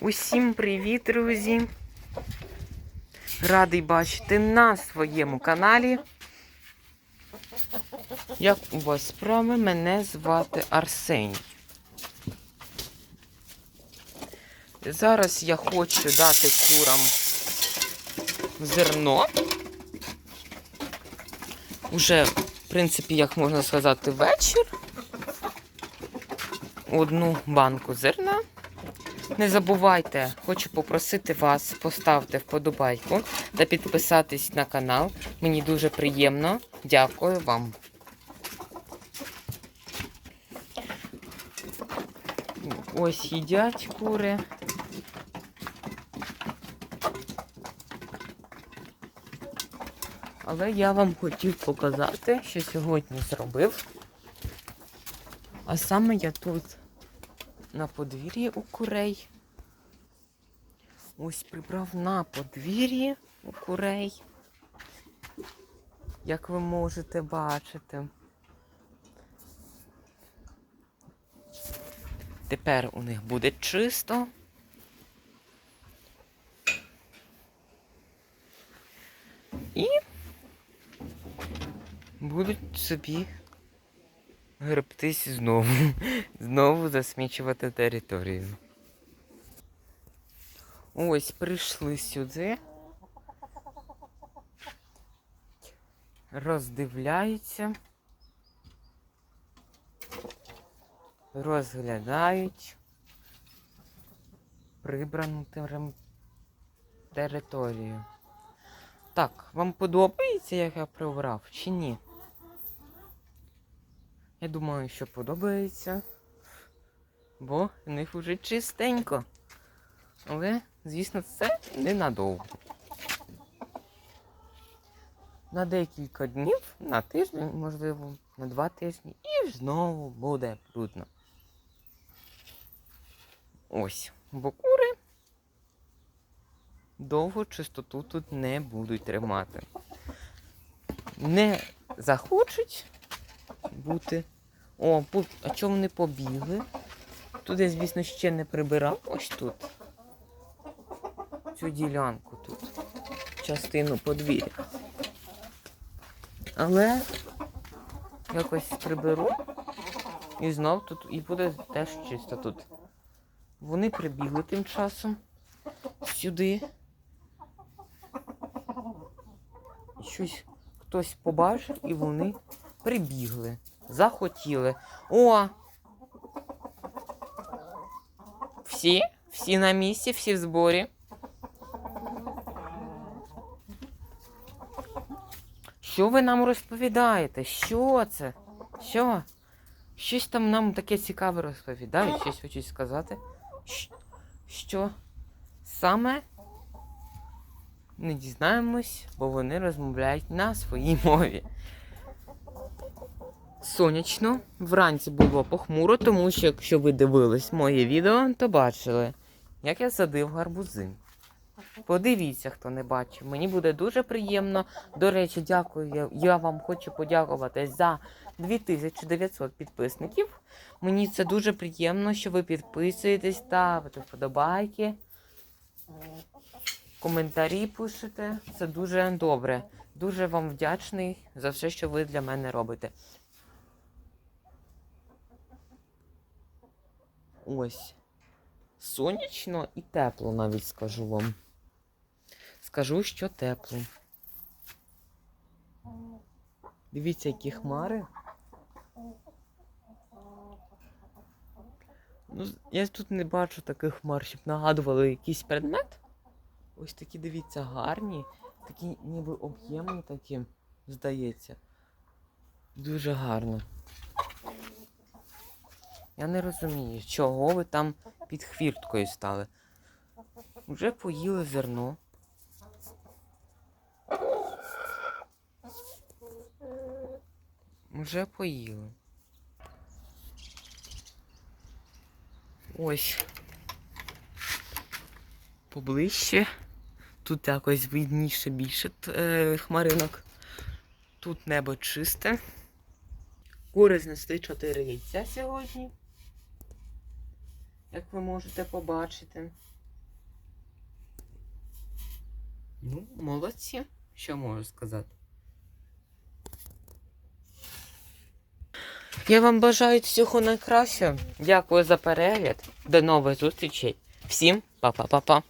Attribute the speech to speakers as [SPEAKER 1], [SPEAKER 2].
[SPEAKER 1] Усім привіт, друзі! Радий бачити на своєму каналі. Як у вас справи? Мене звати Арсеній. Зараз я хочу дати курам зерно. Уже, в принципі, як можна сказати, вечір. Одну банку зерна. Не забувайте, хочу попросити вас поставити вподобайку та підписатись на канал. Мені дуже приємно. Дякую вам. Ось їдять кури. Але я вам хотів показати, що сьогодні зробив. А саме я тут на подвір'ї у курей. Ось прибрав на подвір'ї у курей. Як ви можете бачити. Тепер у них буде чисто. І будуть собі гребтись знову. Знову засмічувати територію. Ось прийшли сюди. Роздивляються. Розглядають прибрану територію. Так, вам подобається, як я прибрав, чи ні? Я думаю, що подобається, бо в них вже чистенько. Але, звісно, це ненадовго. На декілька днів, на тиждень, можливо, на два тижні, і знову буде брудно. Ось, бо кури довго чистоту тут не будуть тримати. Не захочуть бути. О, а чому вони побігли? Тут я, звісно, ще не прибирав. Ось тут. Цю ділянку тут. Частину подвір'я. Але якось приберу. І знов тут і буде теж чисто тут. Вони прибігли тим часом сюди. Щось хтось побачив і вони прибігли. Захотіли. О! Всі? Всі на місці, всі в зборі. Що ви нам розповідаєте? Що це? Що? Щось там нам таке цікаве розповідають, щось хочуть сказати. Що? Саме не дізнаємось, бо вони розмовляють на своїй мові. Сонячно, вранці було похмуро, тому що якщо ви дивились моє відео, то бачили, як я садив гарбузи. Подивіться, хто не бачив. Мені буде дуже приємно. До речі, дякую. Я, вам хочу подякувати за 2900 підписників. Мені це дуже приємно, що ви підписуєтесь, ставите вподобайки, коментарі пишете. Це дуже добре. Дуже вам вдячний за все, що ви для мене робите. Ось. Сонячно і тепло навіть скажу вам. Скажу, що тепло. Дивіться, які хмари. Ну, я тут не бачу таких хмар, щоб нагадували якийсь предмет. Ось такі, дивіться, гарні, такі ніби об'ємні такі, здається. Дуже гарно. Я не розумію, чого ви там під хвірткою стали. Вже поїли зерно. Вже поїли. Ось. Поближче. Тут якось видніше більше е, хмаринок. Тут небо чисте. Кури знесли 4 яйця сьогодні. Як ви можете побачити. Ну, молодці. Що можу сказати? Я вам бажаю всього найкращого. Дякую за перегляд. До нових зустрічей. Всім па-па-па-па.